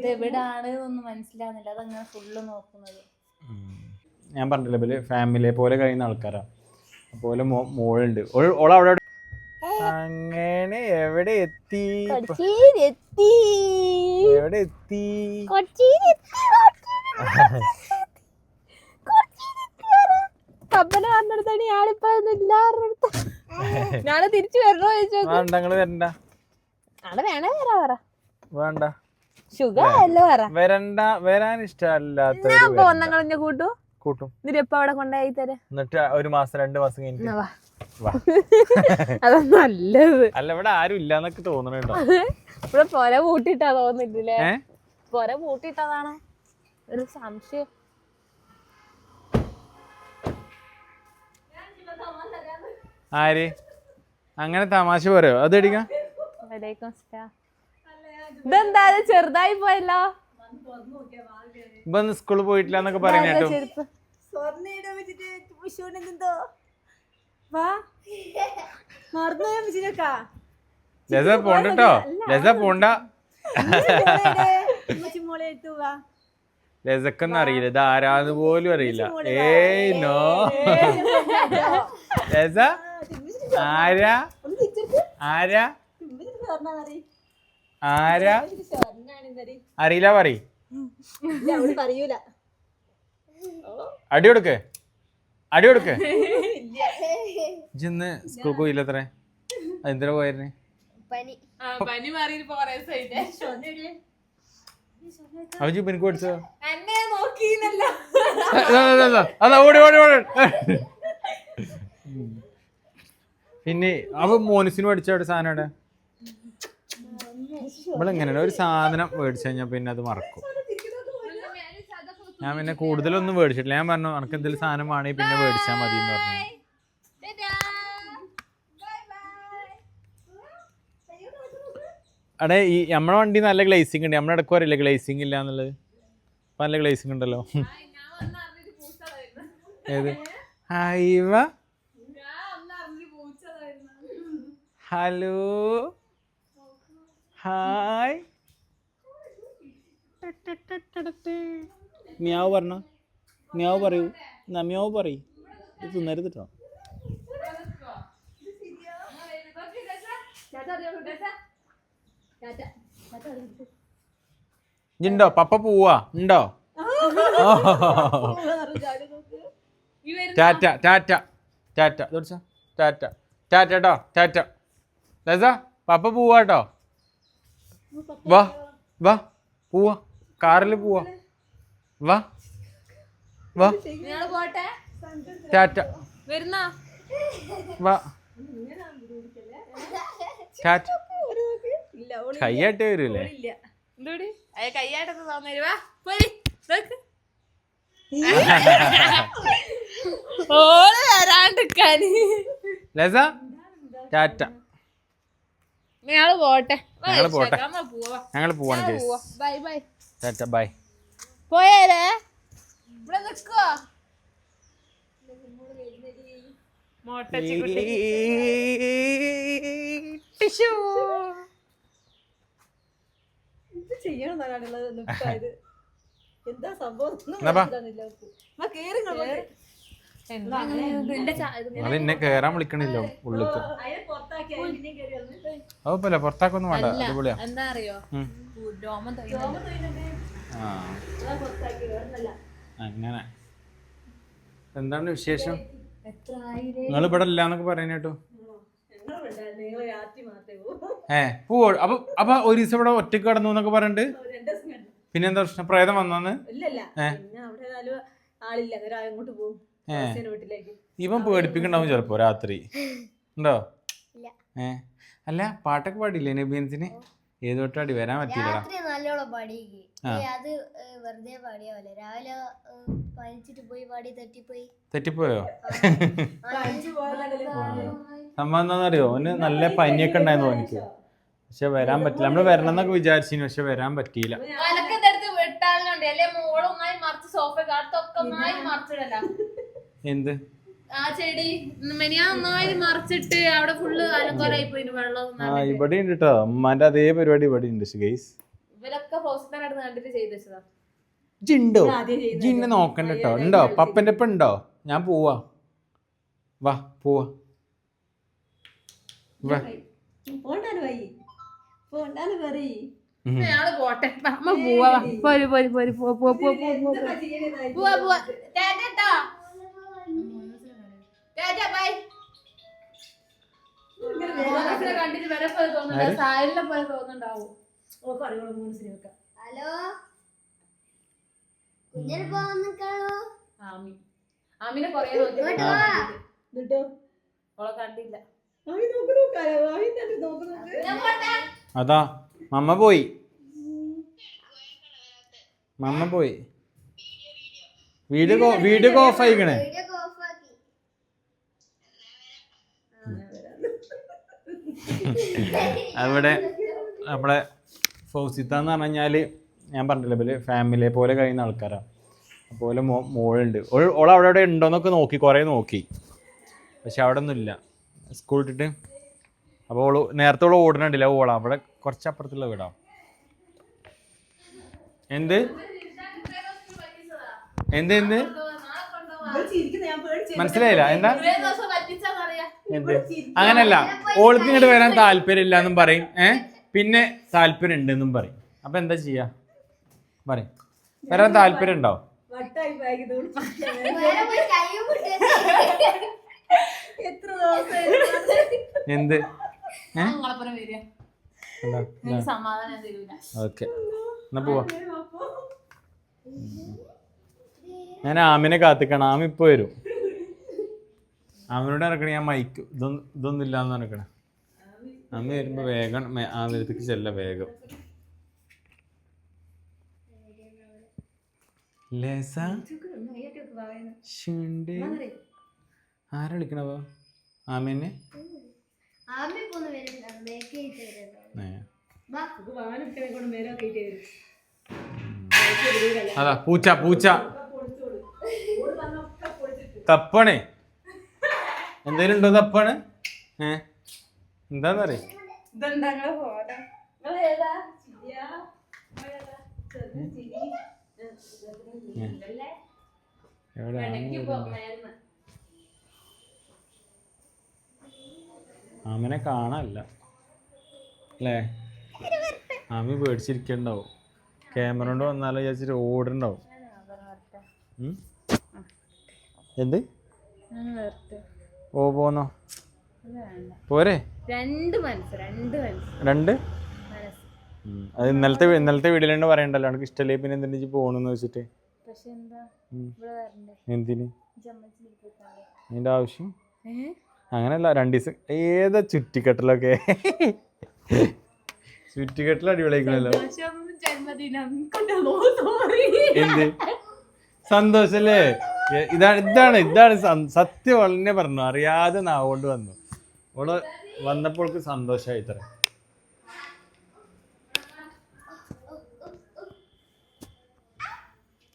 ഇത് എവിടാണ് എന്നൊന്നും മനസ്സിലാവുന്നില്ല. അതങ്ങനെ ഫുള്ള് നോക്കുന്നത്. ഞാൻ പറഞ്ഞില്ല ഇവർ ഫാമിലിയെ പോലെ കഴിയുന്ന ആൾക്കാരാ. അതുപോലെ മോളുണ്ട്. ഓൾ അവിടെ എവിടെ- അങ്ങനെ എവിടെ എത്തി? എത്തി എവിടെ എത്തി? കപ്പന പറഞ്ഞെടുത്താണ് ഞാനിപ്പോ നാളെ തിരിച്ചു വരണോ ചോദിച്ചു. വേണ്ട വേണേ വരാ പറ. വേണ്ട. വരണ്ട വരാൻ ഇഷ്ടമല്ലാത്ത ഞാൻ പോന്നങ്ങളെ കൂട്ടു? കൂട്ടും. എന്നിട്ട് എപ്പോ അവിടെ കൊണ്ടായി തരാം. എന്നിട്ട് ഒരു മാസം രണ്ട് മാസം കഴിഞ്ഞിട്ട് അതാ നല്ലത്. അല്ല ഇവിടെ ആരും ഇല്ലാന്നൊക്കെ തോന്നണുണ്ടോ ഇവിടെ പൊര പൂട്ടിട്ടാ തോന്നിട്ടില്ലേ പൊര പൂട്ടിട്ടതാണോ ഒരു സംശയം. ആര്? അങ്ങനെ തമാശ പറയോ? അത് അടിക്കാം വലൈക്കും സ്ലാം ഇതെന്താ ഇത് ചെറുതായി പോയല്ലോ. സ്കൂളിൽ പോയിട്ടില്ല എന്നൊക്കെ പറയുന്ന ലസ പോണ്ട ലസക്കൊന്നും അറിയില്ല ഇത്? ആരാന്ന് പോലും അറിയില്ല. ഏയ് നോ. ലസ ആരാ? ആരാ? ആരാ? അറിയില്ല പറ പറയൂല. അടി കൊടുക്ക്. അടി കൊടുക്ക്. ഇന്ന് സ്കൂൾ പോയില്ല അത്രേ? എന്തിനാ പോയിരുന്നെ? പഠിച്ചോ അതാ ഓടി ഓടി ഓടി. പിന്നെ അവ മോനിസിന് പഠിച്ച അവിടെ സാധനം നമ്മളെങ്ങനെയാണ് ഒരു സാധനം മേടിച്ചു കഴിഞ്ഞാൽ പിന്നെ അത് മറക്കും. ഞാൻ പിന്നെ കൂടുതലൊന്നും മേടിച്ചിട്ടില്ല. ഞാൻ പറഞ്ഞു എനിക്ക് എന്തെങ്കിലും സാധനം വേണമെങ്കിൽ പിന്നെ മേടിച്ചാൽ മതി എന്ന് പറഞ്ഞു അടെ ഈ നമ്മുടെ വണ്ടി നല്ല ഗ്ലേസിംഗ് ഉണ്ട്. നമ്മുടെ ഇടയ്ക്ക് അറിയില്ല ഗ്ലേസിംഗ് ഇല്ല എന്നുള്ളത്? അപ്പം നല്ല ഗ്ലേസിംഗ് ഉണ്ടല്ലോ. ഏത്? ഹൈവ ഹലോ. ഹായ്. മ്യാവ് പറഞ്ഞ? മ്യാവ് പറയൂ. എന്നാ മ്യാവ് പറയൂ. ഇത് തിന്നരുതിട്ടോ. ഇണ്ടോ? പപ്പ പോവാ. ഉണ്ടോ ടാറ്റ ടാറ്റ ടാറ്റ. ടാറ്റ. ടാറ്റ ടാറ്റ ടാറ്റ. ലസ പപ്പ പോവാ കേട്ടോ വാ വാ പോവാ. കാറിൽ പോവാ. വാ വാ. ടാറ്റ. വരുന്ന? വാ. ടാറ്റ. കയ്യായിട്ട് വരൂലേ? കയ്യായിട്ടൊന്ന് തോന്നരുവാ പോരി. നോക്ക് ഓൾ വരാണ്ടിക്കാന് ലസ ടാറ്റ. ഞങ്ങൾ പോട്ടെ ഞങ്ങൾ പോട്ടെ. ഞങ്ങൾ പോവാണ് bye bye bye. Tata bye. പോയാലേ ഇവിടെ മോട്ടച്ചിക്കുട്ടി. ടിഷ്യൂ. എന്താ സംഭവം? അത് എന്നെ കേറാൻ വിളിക്കണില്ലോ ഉള്ളിക്ക്. അതുപോലെ പുറത്താക്കൊന്നും വേണ്ട. അടിപൊളിയാ. എന്താ അറിയോ? അങ്ങനെ. എന്താണ് വിശേഷം? എത്ര ആയിരം നിങ്ങൾ ഇവിടെ ഇല്ല എന്നൊക്കെ പറയുന്ന കേട്ടോ. നിങ്ങൾ ഏ പോവോ. അപ്പൊ അപ്പൊ ഒരു ദിവസം ഇവിടെ ഒറ്റയ്ക്ക് കടന്നു എന്നൊക്കെ പറഞ്ഞിട്ട്? ദിവസം പിന്നെന്താ പ്രശ്നം? പ്രേതം വന്നാന്ന് ഏഹ് ആളില്ല. അങ്ങോട്ട് പോകും. ഇവൻ പേടിപ്പിക്കണ്ടാവും ചിലപ്പോ രാത്രി. ഉണ്ടോ? ഏ. അല്ല പാട്ടൊക്കെ പാടില്ലേ നബീൻസിന്? ഏത് തൊട്ടാടി വരാൻ പറ്റില്ല രാത്രി നല്ലോണം പാടിയേക്ക്. ആ. അത് വെറുതെ പാടിയ പോലെ. രാവിലെ പനിച്ചിട്ട് പോയി പാടി തെറ്റിപ്പോയി. സംഭവം എന്താണെന്നറിയോ? അവന് നല്ല പനിയൊക്കെ ഉണ്ടായിരുന്നു എനിക്ക് പക്ഷെ വരാൻ പറ്റില്ല. നമ്മൾ വരണം എന്നൊക്കെ വിചാരിച്ചു പക്ഷെ വരാൻ പറ്റിയില്ല. അല്ലെ മറിച്ച് സോഫ കാർത്തൊക്കെ എന്ത്? ആ ചെടി മെനിയാ ഒന്നായി മറിച്ചിട്ട് അവിടെ ഫുള്ള് അലങ്കോലായി പോയി വെള്ളം ആ ഇവിടെ ഉണ്ട് കേട്ടോ ഉമ്മാന്റെ അതേ പരിപാടി ഇവിടെ ഉണ്ട് ഗൈസ്. ഇവരൊക്കെ ഹോസ്പിറ്റലിനടുത്ത് കണ്ടിട്ട് ചെയ്ത് വെച്ചതാ. ജിണ്ടോ ഞാൻ ആദ്യം ചെയ്യുന്നത്. ജിന്നെ നോക്കണ്ട കേട്ടോ ഉണ്ടോ ഞാൻ പപ്പന്റെ ഒപ്പം ഉണ്ടോ ഞാൻ പോവാ. വാ പോവാ. വാ. പോണ്ടാണ് വൈ. പോണ്ടാണ് പറയ്. ഞങ്ങൾ പോട്ടെ. വാ, അമ്മ പോവാ. പോര് പോര് പോര്. പോ പോ പോ പോ പോ പോ. പോവാ പോവാ. ടാറ്റ. ടാറ്റ ബൈ കണ്ടിട്ട് വരെ പോലെ തോന്നുന്നുണ്ട്. സായലിനെ പോലെ തോന്നുന്നുണ്ടാവും. ഓ പറയുള്ളൂ വെക്കാം ഹലോ? കുഞ്ഞിന് പോവാന്നിക്കാളോ ആമി. ആമിനെ കൊറേ നോക്കി. ഓളെ കണ്ടില്ല. അതാ മമ്മ പോയി. മമ്മ പോയി. Video video. ഓഫ് ആയിക്കണേ വീഡിയോ ഓഫാക്കി അവിടെ നമ്മുടെ ഫൗസിത്ത എന്ന് പറഞ്ഞു കഴിഞ്ഞാൽ ഞാൻ പറഞ്ഞില്ല ഇവർ ഫാമിലിയെ പോലെ കഴിയുന്ന ആൾക്കാരാണ് അതുപോലെ മോ മോളുണ്ട്. ഓൾ ഓൾ അവിടെ അവിടെ ഉണ്ടോന്നൊക്കെ നോക്കി കുറേ നോക്കി. പക്ഷെ അവിടെ ഒന്നുമില്ല സ്കൂൾ ഇട്ടിട്ട്. അപ്പോൾ ഓൾ നേരത്തെ ഓൾ ഓടണുണ്ടില്ല ഓള അവിടെ കുറച്ച് അപ്പുറത്തുള്ള വീടാ. എന്ത്? എന്ത് എന്ത്? മനസ്സിലായില്ല. എന്താ? എന്ത്? അങ്ങനല്ല. ഓൾക്ക് ഇങ്ങോട്ട് വരാൻ താല്പര്യമില്ല എന്നും പറയും. ഏഹ്? പിന്നെ താല്പര്യം ഉണ്ട് എന്നും പറയും. അപ്പൊ എന്താ ചെയ്യാ? പറയും. വരാൻ താല്പര്യം ഉണ്ടോ എന്ത്? ഓക്കെ. എന്നാ പോവാ. ഞാൻ ആമിനെ കാത്തിക്കണം. ആമി ഇപ്പൊ വരും. ആമിനോട് ഇറക്കണേ ഞാൻ മൈക്ക് ഇതൊന്നും ഇതൊന്നും ഇല്ലാന്ന് നടക്കണ. അമ്മ വരുമ്പോ വേഗം ആ ആമിനടുത്തേക്ക് ചെല്ല വേഗം. ലേസ. ആരാ വിളിക്കണവോ ആമേനെ അതാ പൂച്ച പൂച്ച. തപ്പാണേ. എന്തേലും ഉണ്ടോ തപ്പാണ്? ഏ? എന്താന്നറിയ? ആമിനെ കാണാനല്ല. അല്ലേ? ആമി പേടിച്ചിരിക്കണ്ടാവും. ക്യാമറ കൊണ്ട് വന്നാലോ വിചാരിച്ചിട്ട് ഓടുണ്ടാവും? എന്ത്? ഓ പോന്നോ. പോരെ? രണ്ട് മനസ്സ് രണ്ട് മനസ്സ്. രണ്ട്. അത് ഇന്നലത്തെ ഇന്നലത്തെ വീട്ടിലുണ്ട് പറയണ്ടല്ലോ. എനിക്ക് ഇഷ്ടമല്ലേ പിന്നെ എന്തിനു പോണെന്ന് വെച്ചിട്ട് എന്തിന്? അതിന്റെ ആവശ്യം? അങ്ങനല്ല രണ്ട് ദിവസം. ഏതാ ചുറ്റിക്കെട്ടലൊക്കെ? ചുറ്റിക്കെട്ടൽ അടിപൊളിയാക്കണല്ലോ എന്ത്? സന്തോഷല്ലേ? ഇതാണ് ഇതാണ് ഇതാണ് സത്യം വളരെ പറഞ്ഞു. അറിയാതെ നാവോണ്ട് വന്നു. ഓൾ വന്നപ്പോൾ സന്തോഷമായി ഇത്ര.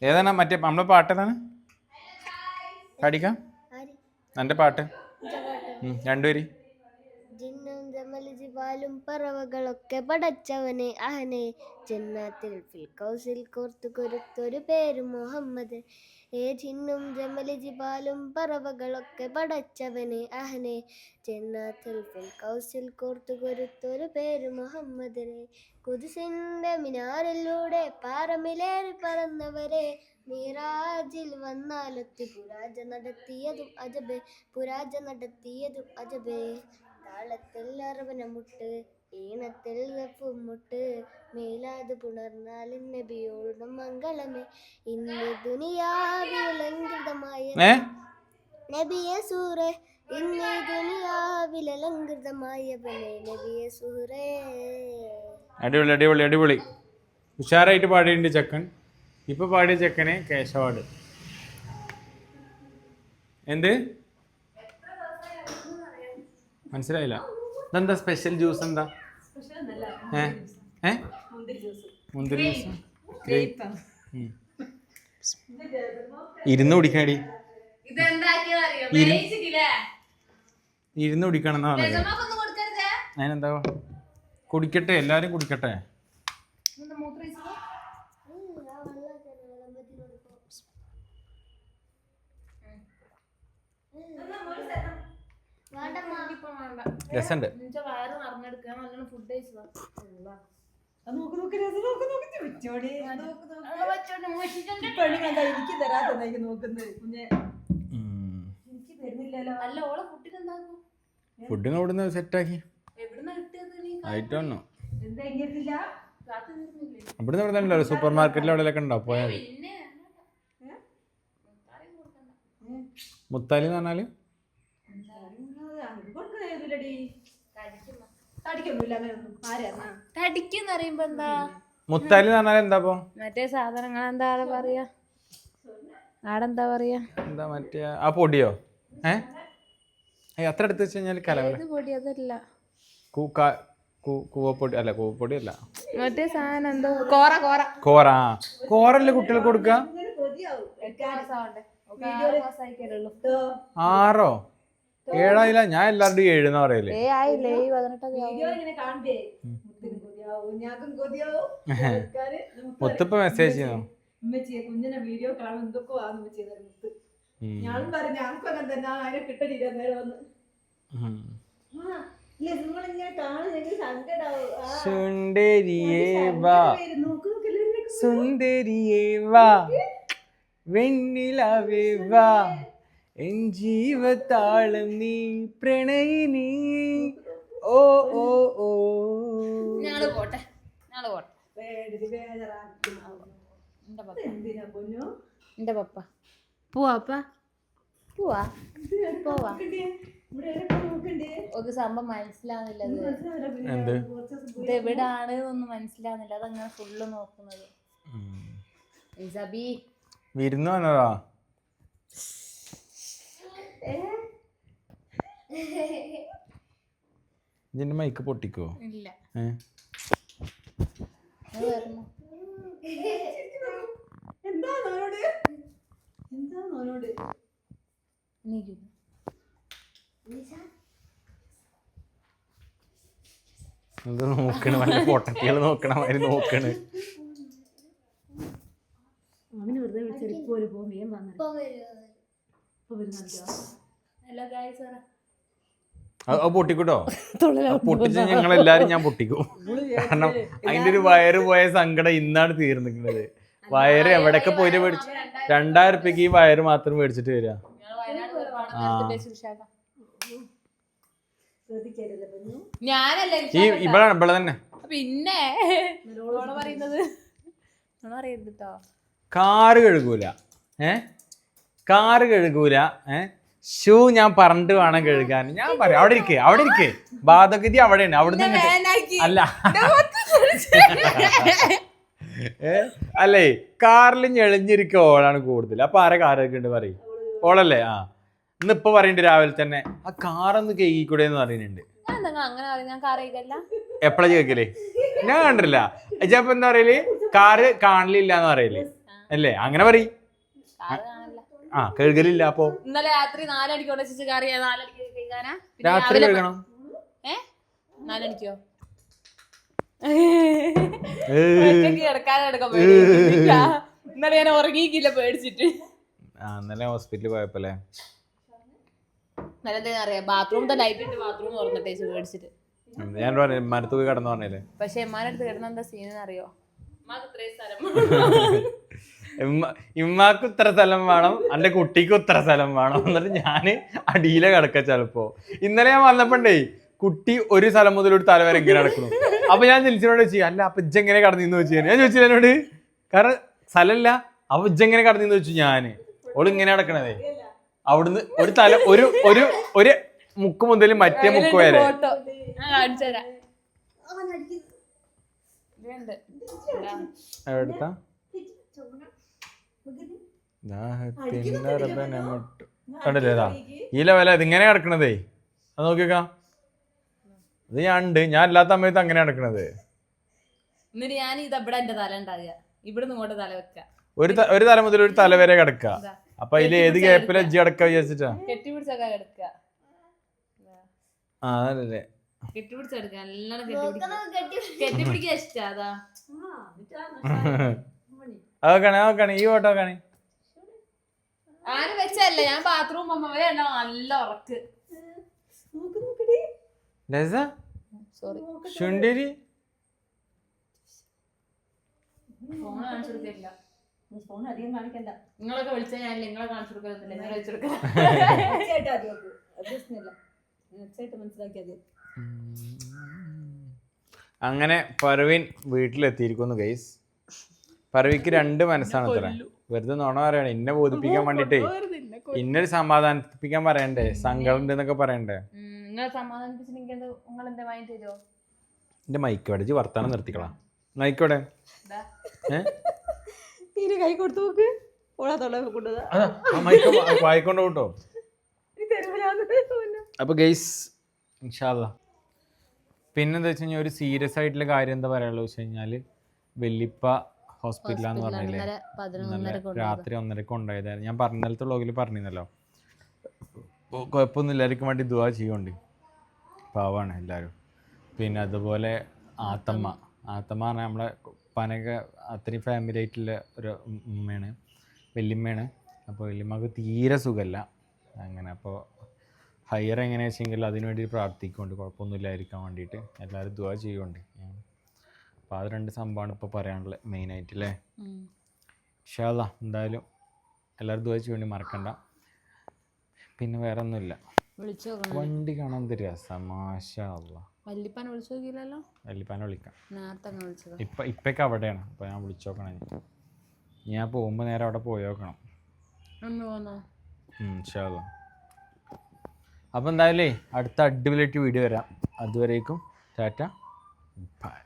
ഏതാണ് മറ്റേ നമ്മളെ പാട്ട് ഏതാണ്? പാടിക്കാം എന്റെ പാട്ട്. രണ്ടുപേര്. ജിബാലും പറവകളൊക്കെ പടച്ചവനെ അഹനെ ജന്നാത്തിൽ ഫിൽക്കൗസിൽ കോർത്തു കൊരുത്തൊരു പേര് മുഹമ്മദ്. ഏ ജിന്നും ജമലി ജിബാലും പറവകളൊക്കെ പടച്ചവനെ അഹനെ ജന്നാത്തിൽ ഫിൽക്കൗസിൽ കോർത്തു കൊരുത്തൊരു പേര് മുഹമ്മദ്. കുതിസിന്റെ മിനാറിലൂടെ പാറമിലേറി പറന്നവരെ. മിറാജിൽ വന്നാലെത്തി പുരാജ നടത്തിയതും അജബേ. പുരാജ നടത്തിയതും അജബേ. താളത്തിൽ അറവനമുട്ട് ഈണത്തിൽ മുട്ട് മേലാത് പുണർന്നാൽ നബിയോടും മംഗളമേ. ഇന്ന് ദുനിയാവിലങ്കൃതമായ നബിയെ സൂറേ ഇന്ന് ദുനിയാവിലങ്കൃതമായവനെ നബിയെ സൂറേ അടിപൊളി അടിപൊളി അടിപൊളി. ഉഷാറായിട്ട് പാടിയിട്ടുണ്ട് ചെക്കൻ. ഇപ്പൊ പാടിയ ചെക്കനെ കേശവാട്. എന്ത്? മനസ്സിലായില്ല. ഇതെന്താ സ്പെഷ്യൽ ജ്യൂസ് എന്താ? ഏ? ഏ? മുന്തിരി ജ്യൂസ് മുന്തിരി ജ്യൂസ് ഗ്രേപ്പ് ഇരുന്ന് മേയിച്ചിട്ടില്ലേ ഇരുന്ന് കുടിക്കണം എന്നാ പറഞ്ഞത് അതിനെന്താ? കുടിക്കട്ടെ എല്ലാരും കുടിക്കട്ടെ. മൂത്രം ആ വെള്ളമൊക്കെ വിളമ്പത്തിനോട് പോ വേണ്ടമ്മ ഇപ്പൊ വേണ്ട രസമുണ്ട് എനിക്ക് തരാത്ത നോക്കുന്നത് കുഞ്ഞെ. എനിക്ക് തരുന്നില്ലല്ലോ. അല്ല ഓളെ ഫുഡിന് അവിടുന്ന് സെറ്റാക്കി ഇവിടുന്ന് ഇവിടെ തന്നെ ഉണ്ടല്ലോ സൂപ്പർ മാർക്കറ്റിൽ അവിടെ ഉണ്ടാവും പോയാൽ മുത്താലി എന്ന് പറഞ്ഞാൽ? കൊടുക്കണേലടി തടിക്കൊന്നുമില്ല അങ്ങനെയൊന്നും. ആരാ തടിക്കെന്ന് പറയുമ്പോ എന്താ? മുത്താലി എന്ന് പറഞ്ഞാൽ എന്താ ഇപ്പൊ? മറ്റേ സാധനങ്ങൾ എന്താ പറയാ? ആടെന്താ പറയാ? എന്താ മറ്റേ ആ പൊടിയോ? ഏ? ഏയ് അത്ര എടുത്ത് വെച്ച് കഴിഞ്ഞാൽ കലവല പൊടി? അതല്ല. കൂ- കൂവപ്പൊടി അല്ല കൂവപ്പൊടി അല്ല. മറ്റേ സാധനം എന്തോ? കോറ കോറ. കോറ. ആ കോറല്ലേ കുട്ടികൾക്ക് കൊടുക്കുക ആറോ? ഏഴായില്ല ഞാൻ എല്ലാവരുടെയും ഏഴെന്ന് പറയല്ലേ ഏ ആയില്ലേ ഈ പതിനെട്ടത് വീഡിയോ ഇങ്ങനെ കാണണ്ടേ മുത്തിന് കൊതിയാവും ഞാക്കും കൊതിയാവും. ആൾക്കാര് നമുക്ക് മുത്തിപ്പ മെസ്സേജ് ചെയ്യുന്നു ഉമ്മച്ചിയെ കുഞ്ഞിനെ വീഡിയോ കാണും എന്തൊക്കെ മുത്ത്. ഞാനും പറഞ്ഞു ഞങ്ങൾക്കും അങ്ങനെ തന്നെ കിട്ടണില്ല നേരം വന്ന്. ആ ഇല്ല നിങ്ങളിങ്ങനെ കാണുന്നെങ്കിൽ സങ്കടാവും. ആ, സുന്ദരിയേ വാ. പേര് നോക്ക് നോക്ക് എല്ലാവരും സുന്ദരിയേ വാ. വെണ്ണിലാവേ വാ. എൻ ജീവത്താളം നീ പ്രണയിനി ഓ ഓ ഓ. ഞങ്ങൾ പോട്ടെ ഞങ്ങൾ പോട്ടെ. എന്റെ പപ്പ? എന്തിനാ പൊന്നു? എന്റെ പോവാപ്പ പോവാ പോവാ ഒരു സംഭവം മനസ്സിലാവുന്നില്ല ഇത് എവിടാണ് ഒന്നും മനസ്സിലാവുന്നില്ല. അതങ്ങനെ ഫുള്ള് നോക്കുന്നത്. ഇസബി വിരുന്ന് വന്നതാ? ഇതിന്റെ മൈക്ക് പൊട്ടിക്കോ? ഇല്ല. ഇത് നോക്കണ? വല്ല പൊട്ടത്തികൾ നോക്കണ മാതിരി നോക്കണ്. അവന് വെറുതെ വിളിച്ചെടുക്കും ഇപ്പൊ ഒരു പോകും വേഗം വന്നു അത് പൊട്ടിക്കൂട്ടോ? പൊട്ടിച്ച് ഞങ്ങൾ എല്ലാരും ഞാൻ പൊട്ടിക്കും. കാരണം അതിന്റെ ഒരു വയറ് പോയ സങ്കടം ഇന്നാണ് തീർന്നിരിക്കുന്നത്. വയറ് എവിടൊക്കെ പോയിട്ട് മേടിച്ചു രണ്ടായിരം റുപ്യക്ക് ഈ വയറ് മാത്രം മേടിച്ചിട്ട് വരിക ഞാനല്ലേ ഈ ഇവിടെ ഇവിടെ തന്നെ. പിന്നെ പറയുന്നത്. കാറ് കഴുകൂല. ഏ? കാറ് കഴുകൂല ഏ? ഷൂ ഞാൻ പറഞ്ഞിട്ട് വേണം കഴുകാൻ. ഞാൻ പറയാം അവിടെ ഇരിക്കേ അവിടെ ഇരിക്കേ. ബാധഗതി അവിടെയാണ് അവിടുന്ന് ഇങ്ങോട്ട് അല്ല. അല്ലേ കാറിൽ ഞെളിഞ്ഞിരിക്കുക ഓളാണ് കൂടുതൽ അപ്പൊ ആരെ കാറൊക്കെ ഉണ്ട് പറയും? ഓളല്ലേ? ആ. ഇന്ന് ഇപ്പൊ പറയണ്ട് രാവിലെ തന്നെ ആ കാറൊന്ന് കേൾക്കൂടെ എന്ന് പറയുന്നുണ്ട് എപ്പോഴാ കേക്കലേ ഞാൻ കണ്ടില്ല ഇജപ്പ എന്താ പറയൽ? കാറ് കാണില്ല എന്ന് പറയൽ അല്ലേ അങ്ങനെ പറയും. ആ കഴുകലില്ല അപ്പോ. ഇന്നലെ രാത്രി നാലടിക്ക് വെച്ചിട്ട് കറി നാലടിക്ക് കഴുകാനാ പിന്നെ രാത്രി രാവിലെ കഴുകണം ഏ? നാലടിക്കോ. ഒറ്റയ്ക്ക്. ഇന്നലെ ഞാൻ ഉറങ്ങിയിക്കില്ല പേടിച്ചിട്ട്. ആ ഇന്നലെ ഹോസ്പിറ്റലിൽ പോയപ്പോലെ ഇന്നലെ എന്താ അറിയാം? ബാത്റൂമത്തെ ലൈറ്റ് ഇട്ട് ബാത്റൂം തുറന്നിട്ടേ പേടിച്ചിട്ട്. ഞാൻ പറഞ്ഞു മരത്തുക കടന്നു പറഞ്ഞില്ലേ? പക്ഷെ എമ്മാന്റെ അടുത്ത് കിടന്ന എന്താ സീൻ അറിയോ? ഉമ്മാക്ക് ഇത്രയും സ്ഥലം. ഇമ്മ ഇമ്മാക്ക് ഇത്ര സ്ഥലം വേണം എന്റെ കുട്ടിക്ക് ഇത്ര സ്ഥലം വേണം. എന്നിട്ട് ഞാൻ അടിയിലെ കിടക്ക ചിലപ്പോ. ഇന്നലെ ഞാൻ വന്നപ്പോണ്ടേ കുട്ടി ഒരു സ്ഥലം മുതൽ ഒരു തല വരെ ഇങ്ങനെ കിടക്കുന്നു. അപ്പൊ ഞാൻ ജിൽസിനോട് ചോദിച്ചു അല്ല അപ്പൊ ഇജ്ജെങ്ങനെ കടന്നിന്ന് വെച്ചു ഞാൻ ചോദിച്ചില്ല എന്നോട് കാരണം സ്ഥലമില്ല അപ്പൊ ഇജ്ജെങ്ങനെ കടന്നിന്ന് വെച്ചു ഞാൻ. ഓൾ ഇങ്ങനെ കിടക്കണതേ. അവിടുന്ന് ഒരു തല ഒരു ഒരു ഒരു മുക്ക് മുതൽ മറ്റേ മുക്ക് വരെ. ഫോട്ടോ ഞാൻ കാണിച്ചു തരാം ഇതുണ്ട്. ഇതാ. എവിടുത്താ ദാഹത്തിന്റെ റബ്ബനമിട്ടു. കണ്ടില്ലേ ഇതാ? ഈ ലെവല ഇതിങ്ങനെ കിടക്കണതേ. അത് നോക്കിയേക്കാ. ഇത് ഞാൻ ഉണ്ട്. ഞാൻ അല്ലാത്ത സമയത്ത് അങ്ങനെ കിടക്കണത് എന്നിട്ട് ഞാൻ ഇത് ഇവിടെ എന്റെ തല ഉണ്ടാകുക ഇവിടെ ഇങ്ങോട്ട് തല വെക്ക ഒരു ഒരു തല മുതൽ ഒരു തല വരെ കിടക്ക. അപ്പൊ അതിൽ ഏത് ഗ്യാപ്പിലെ ജി കിടക്ക വിചാരിച്ചിട്ടാ? കെട്ടിപ്പിടിച്ചൊക്കെ കിടക്ക ആ അതല്ലേ. കെട്ടിപ്പിടിച്ചെടുക്കുക നല്ലോണം കെട്ടിപ്പിടിക്കുക കെട്ടി കെട്ടിപ്പിടിക്കുക ഇഷ്ടാ അതാ. അതൊക്കെയാണ് അതൊക്കെയാണ് ഈ ഓട്ടോ ഒക്കെ ആര് വെച്ചല്ല ഞാൻ ബാത്റൂം പോകുമ്പോ നല്ല ഉറക്ക്. ലസ സോറി ശുണ്ടിരി. ഫോൺ കാണിച്ചു കൊടുക്കില്ല ഫോൺ അധികം കാണിക്കണ്ട. നിങ്ങളൊക്കെ വിളിച്ചാൽ ഞാൻ നിങ്ങളെ കാണിച്ചു കൊടുക്കത്തില്ല. വെച്ചു കൊടുക്കാം മതി അങ്ങനെ പർവീൻ വീട്ടിലെത്തിയിരിക്കുന്നു ഗൈസ് പർവിക്ക് രണ്ട് മനസ്സാണ് അത്ര. വെറുതെ നോണ പറയണേ. ഇന്നെ ബോധിപ്പിക്കാൻ വേണ്ടിട്ടേ. ഇന്നൊരു സമാധാനിപ്പിക്കാൻ പറയണ്ടേ? സങ്കടം ഉണ്ടെന്നൊക്കെ പറയണ്ടേ എന്റെ മൈക്ക് അടിച്ച് വർത്താനം നിർത്തിക്കളാ. മൈക്കോടെ കൈ കൊടുത്തു നോക്ക്. ഓളാ അതാ ആ മൈക്ക് വായിക്കൊണ്ട് കേട്ടോ അപ്പൊ ഗെയ്സ് ഇൻഷാല്ല പിന്നെന്താ വെച്ച് കഴിഞ്ഞാൽ ഒരു സീരിയസ് ആയിട്ടുള്ള കാര്യം എന്താ പറയാനുള്ളത് വെച്ച് കഴിഞ്ഞാൽ വെല്ലിപ്പ ഹോസ്പിറ്റലാന്ന് പറഞ്ഞില്ലേ? രാത്രി ഒന്നരക്ക് ഉണ്ടായതായിരുന്നു ഞാൻ പറഞ്ഞിടത്ത് വ്ളോഗിൽ പറഞ്ഞിരുന്നല്ലോ. കുഴപ്പമൊന്നും എല്ലാവർക്കും വേണ്ടി ദുവാ ചെയ്യുന്നുണ്ട് പാവാണ് എല്ലാവരും പിന്നെ അതുപോലെ ആത്തമ്മ. ആത്തമ്മ പറഞ്ഞാൽ നമ്മളെ പനക അത്രയും ഫാമിലി ആയിട്ടുള്ള ഒരു ഉമ്മയാണ്. വല്യമ്മയാണ്. അപ്പോൾ വല്യമ്മക്ക് തീരെ സുഖമല്ല അങ്ങനെ അപ്പോൾ ഹയർ എങ്ങനെയാ വെച്ചെങ്കിൽ അതിനുവേണ്ടി പ്രാർത്ഥിക്കുന്നുണ്ട് കുഴപ്പമൊന്നുമില്ലായിരിക്കാൻ വേണ്ടിയിട്ട് എല്ലാവരും ദുവാ ചെയ്യുന്നുണ്ട് അപ്പോൾ അത് രണ്ട് സംഭവമാണ് ഇപ്പോൾ പറയാനുള്ളത് മെയിനായിട്ട് അല്ലേ ഇൻഷാല്ല എന്തായാലും എല്ലാവരും ദുവാ വേണ്ടി മറക്കണ്ട. പിന്നെ വേറെ ഒന്നുമില്ല വണ്ടി കാണാൻ തരിക സമാശ അല്ല വല്യപ്പാനെ വിളിച്ചു നോക്കിയില്ലല്ലോ? വല്യപ്പാനെ വിളിക്കാം. നേരത്തെ അങ്ങ് വിളിച്ചതാ. ഇപ്പം ഇപ്പൊക്കെ അവിടെയാണ് അപ്പോൾ ഞാൻ വിളിച്ചു നോക്കണം. ഞാൻ പോകുമ്പോൾ നേരെ അവിടെ പോയി നോക്കണം. അപ്പോൾ എന്തായാലേ അടുത്ത അടിപൊളിയായിട്ട് വീഡിയോ വരാം. അതുവരേക്കും ടാറ്റ ബൈ.